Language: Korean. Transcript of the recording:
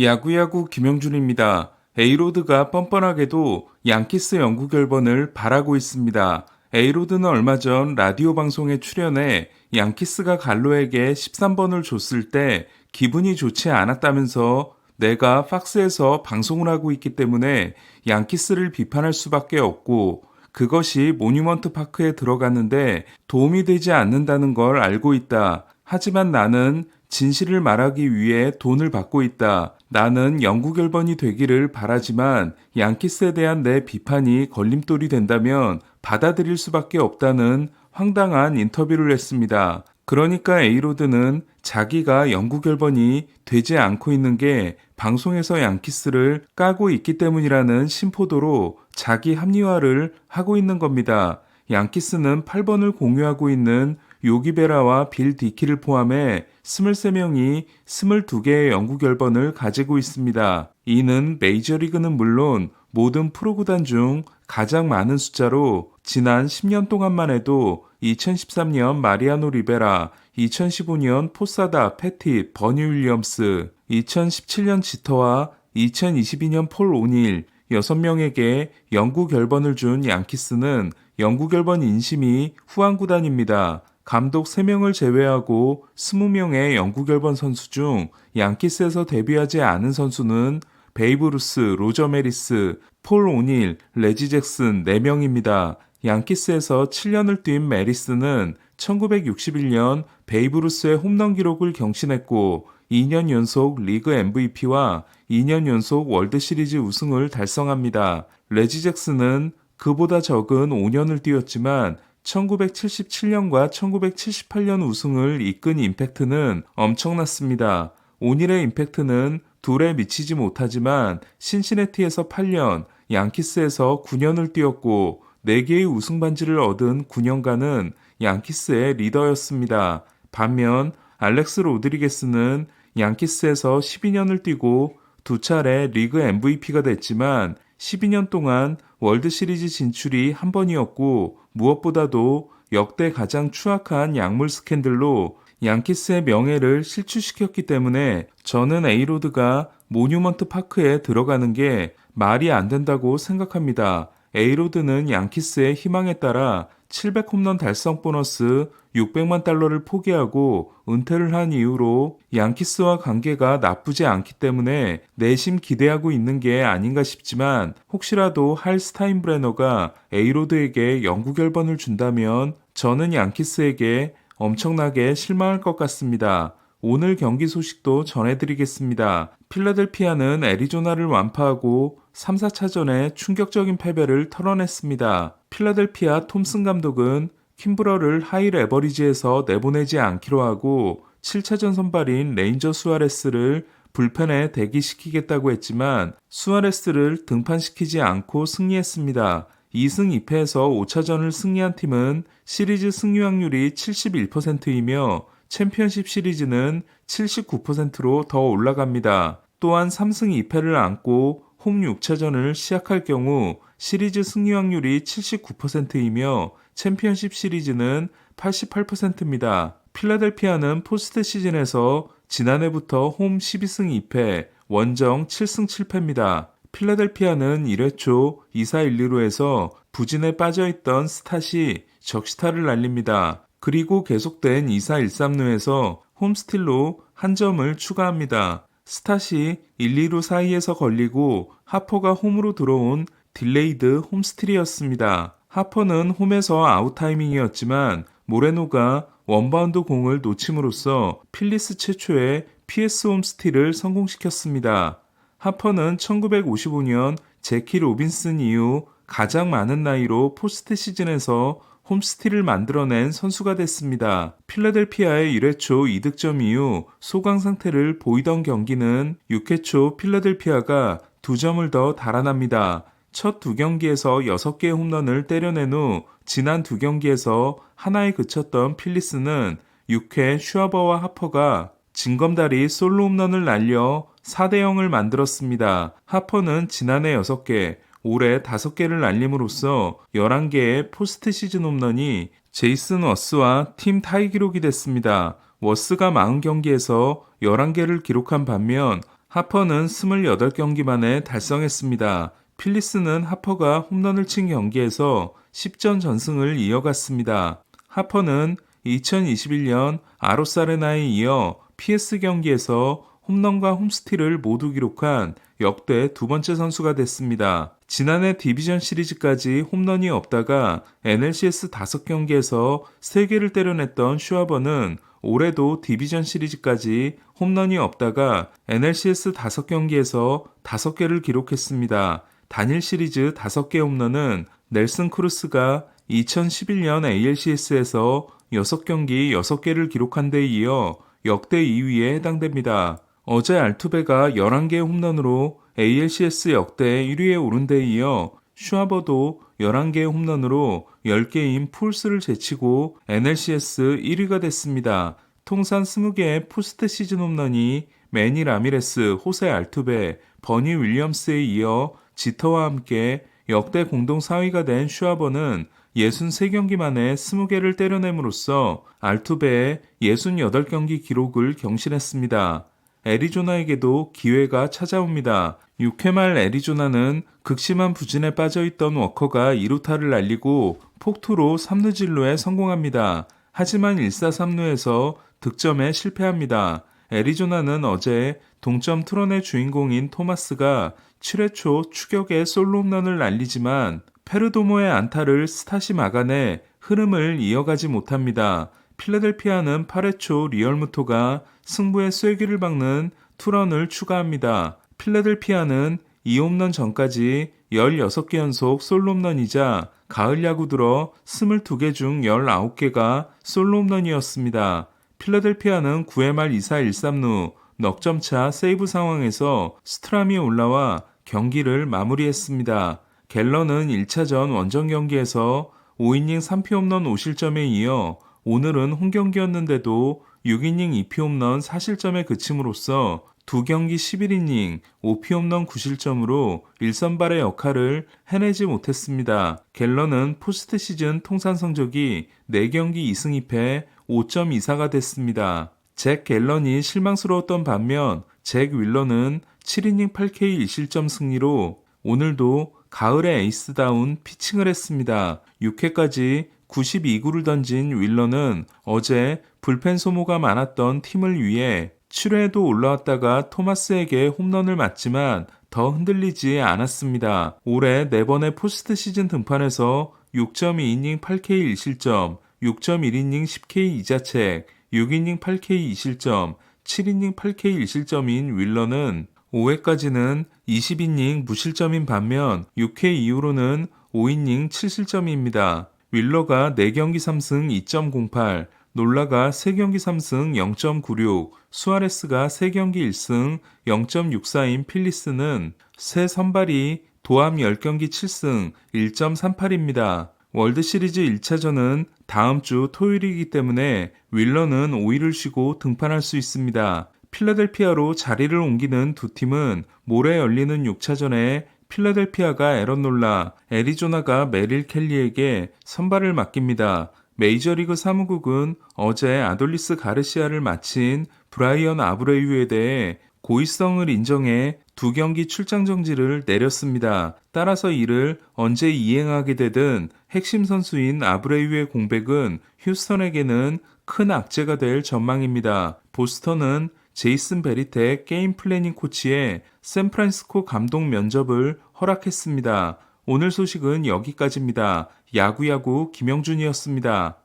야구야구 김영준입니다. 에이로드가 뻔뻔하게도 양키스 영구 결번을 바라고 있습니다. 에이로드는 얼마 전 라디오 방송에 출연해 양키스가 갈로에게 13번을 줬을 때 기분이 좋지 않았다면서 내가 팍스에서 방송을 하고 있기 때문에 양키스를 비판할 수밖에 없고 그것이 모뉴먼트 파크에 들어갔는데 도움이 되지 않는다는 걸 알고 있다. 하지만 나는 진실을 말하기 위해 돈을 받고 있다. 나는 영구 결번이 되기를 바라지만 양키스에 대한 내 비판이 걸림돌이 된다면 받아들일 수밖에 없다는 황당한 인터뷰를 했습니다. 그러니까 에이로드는 자기가 영구 결번이 되지 않고 있는 게 방송에서 양키스를 까고 있기 때문이라는 심포도로 자기 합리화를 하고 있는 겁니다. 양키스는 8번을 공유하고 있는 요기베라와 빌 디키를 포함해 23명이 22개의 영구 결번을 가지고 있습니다. 이는 메이저리그는 물론 모든 프로구단 중 가장 많은 숫자로 지난 10년 동안만 해도 2013년 마리아노 리베라, 2015년 포사다, 패티, 버니 윌리엄스, 2017년 지터와 2022년 폴 오닐 6명에게 영구 결번을 준 양키스는 영구 결번 인심이 후한 구단입니다. 감독 3명을 제외하고 20명의 영구 결번 선수 중 양키스에서 데뷔하지 않은 선수는 베이브 루스, 로저 메리스, 폴 오닐, 레지 잭슨 4명입니다. 양키스에서 7년을 뛴 메리스는 1961년 베이브 루스의 홈런 기록을 경신했고 2년 연속 리그 MVP와 2년 연속 월드 시리즈 우승을 달성합니다. 레지 잭슨은 그보다 적은 5년을 뛰었지만 1977년과 1978년 우승을 이끈 임팩트는 엄청났습니다. 오닐의 임팩트는 둘에 미치지 못하지만 신시내티에서 8년, 양키스에서 9년을 뛰었고 4개의 우승 반지를 얻은 9년간은 양키스의 리더였습니다. 반면 알렉스 로드리게스는 양키스에서 12년을 뛰고 두 차례 리그 MVP가 됐지만 12년 동안 월드 시리즈 진출이 한 번이었고 무엇보다도 역대 가장 추악한 약물 스캔들로 양키스의 명예를 실추시켰기 때문에 저는 에이로드가 모뉴먼트 파크에 들어가는 게 말이 안 된다고 생각합니다. 에이로드는 양키스의 희망에 따라 700 홈런 달성 보너스 600만 달러를 포기하고 은퇴를 한 이후로 양키스와 관계가 나쁘지 않기 때문에 내심 기대하고 있는 게 아닌가 싶지만 혹시라도 할 스타인브레너가 에이로드에게 영구 결번을 준다면 저는 양키스에게 엄청나게 실망할 것 같습니다. 오늘 경기 소식도 전해드리겠습니다. 필라델피아는 애리조나를 완파하고 3, 4차전에 충격적인 패배를 털어냈습니다. 필라델피아 톰슨 감독은 킴브러를 하이 레버리지에서 내보내지 않기로 하고 7차전 선발인 레인저 수아레스를 불펜에 대기시키겠다고 했지만 수아레스를 등판시키지 않고 승리했습니다. 2승 2패에서 5차전을 승리한 팀은 시리즈 승리 확률이 71%이며 챔피언십 시리즈는 79%로 더 올라갑니다. 또한 3승 2패를 안고 홈 6차전을 시작할 경우 시리즈 승리 확률이 79%이며 챔피언십 시리즈는 88%입니다. 필라델피아는 포스트 시즌에서 지난해부터 홈 12승 2패, 원정 7승 7패입니다. 필라델피아는 1회 초 2사 1, 2루에서 부진에 빠져있던 스탓이 적시타를 날립니다. 그리고 계속된 2사 1, 3루에서 홈스틸로 한 점을 추가합니다. 스탓이 1, 2루 사이에서 걸리고 하퍼가 홈으로 들어온 딜레이드 홈스틸이었습니다. 하퍼는 홈에서 아웃 타이밍이었지만 모레노가 원바운드 공을 놓침으로써 필리스 최초의 PS 홈스틸을 성공시켰습니다. 하퍼는 1955년 제키 로빈슨 이후 가장 많은 나이로 포스트 시즌에서 홈스틸을 만들어낸 선수가 됐습니다. 필라델피아의 1회 초 2득점 이후 소강 상태를 보이던 경기는 6회 초 필라델피아가 2점을 더 달아납니다. 첫 두 경기에서 6개의 홈런을 때려낸 후 지난 두 경기에서 하나에 그쳤던 필리스는 6회 슈아버와 하퍼가 징검다리 솔로 홈런을 날려 4대 0을 만들었습니다. 하퍼는 지난해 6개, 올해 5개를 날림으로써 11개의 포스트 시즌 홈런이 제이슨 워스와 팀 타이 기록이 됐습니다. 워스가 40경기에서 11개를 기록한 반면 하퍼는 28경기 만에 달성했습니다. 필리스는 하퍼가 홈런을 친 경기에서 10전 전승을 이어갔습니다. 하퍼는 2021년 아로사레나에 이어 PS 경기에서 홈런과 홈스틸을 모두 기록한 역대 두 번째 선수가 됐습니다. 지난해 디비전 시리즈까지 홈런이 없다가 NLCS 5경기에서 3개를 때려냈던 슈아버는 올해도 디비전 시리즈까지 홈런이 없다가 NLCS 5경기에서 5개를 기록했습니다. 단일 시리즈 5개 홈런은 넬슨 크루스가 2011년 ALCS에서 6경기 6개를 기록한 데 이어 역대 2위에 해당됩니다. 어제 알투베가 11개의 홈런으로 ALCS 역대 1위에 오른 데 이어 슈아버도 11개의 홈런으로 10개인 풀스를 제치고 NLCS 1위가 됐습니다. 통산 20개의 포스트 시즌 홈런이 매니 라미레스, 호세 알투베, 버니 윌리엄스에 이어 지터와 함께 역대 공동 4위가 된 슈아버는 63경기 만에 20개를 때려냄으로써 알투베의 68경기 기록을 경신했습니다. 애리조나에게도 기회가 찾아옵니다. 6회 말 애리조나는 극심한 부진에 빠져있던 워커가 2루타를 날리고 폭투로 3루진루에 성공합니다. 하지만 1사 3루에서 득점에 실패합니다. 애리조나는 어제 동점 트론의 주인공인 토마스가 7회 초 추격에 솔로 홈런을 날리지만 페르도모의 안타를 스탓이 막아내 흐름을 이어가지 못합니다. 필라델피아는 8회 초 리얼무토가 승부의 쐐기를 박는 투런을 추가합니다. 필라델피아는 이 홈런 전까지 16개 연속 솔로 홈런이자 가을 야구 들어 22개 중 19개가 솔로 홈런이었습니다. 필라델피아는 9회 말 2사 1삼루 넉점차 세이브 상황에서 스트람이 올라와 경기를 마무리했습니다. 갤런은 1차전 원정 경기에서 5이닝 3피 홈런 5실점에 이어 오늘은 홈경기였는데도 6이닝 2피 홈런 4실점에 그침으로써 두 경기 11이닝 5피 홈런 9실점으로 1선발의 역할을 해내지 못했습니다. 갤런은 포스트 시즌 통산 성적이 4경기 2승 2패 5.24가 됐습니다. 잭 갤런이 실망스러웠던 반면 잭 윌러는 7이닝 8K 1실점 승리로 오늘도 가을의 에이스다운 피칭을 했습니다. 6회까지 92구를 던진 윌러는 어제 불펜 소모가 많았던 팀을 위해 7회에도 올라왔다가 토마스에게 홈런을 맞지만 더 흔들리지 않았습니다. 올해 4번의 포스트 시즌 등판에서 6.2이닝 8K 1실점, 6.1이닝 10K 2자책, 6이닝 8K 2실점, 7이닝 8K 1실점인 윌러는 5회까지는 20이닝 무실점인 반면 6회 이후로는 5이닝 7실점입니다. 윌러가 4경기 3승 2.08, 놀라가 3경기 3승 0.96, 수아레스가 3경기 1승 0.64인 필리스는 새 선발이 도함 10경기 7승 1.38입니다. 월드 시리즈 1차전은 다음 주 토요일이기 때문에 윌러는 5일을 쉬고 등판할 수 있습니다. 필라델피아로 자리를 옮기는 두 팀은 모레 열리는 6차전에 필라델피아가 에런 놀라, 애리조나가 메릴 켈리에게 선발을 맡깁니다. 메이저리그 사무국은 어제 아돌리스 가르시아를 마친 브라이언 아브레유에 대해 고의성을 인정해 두 경기 출장 정지를 내렸습니다. 따라서 이를 언제 이행하게 되든 핵심 선수인 아브레유의 공백은 휴스턴에게는 큰 악재가 될 전망입니다. 보스턴은 제이슨 베리텍 게임 플래닝 코치의 샌프란시스코 감독 면접을 허락했습니다. 오늘 소식은 여기까지입니다. 야구야구 김영준이었습니다.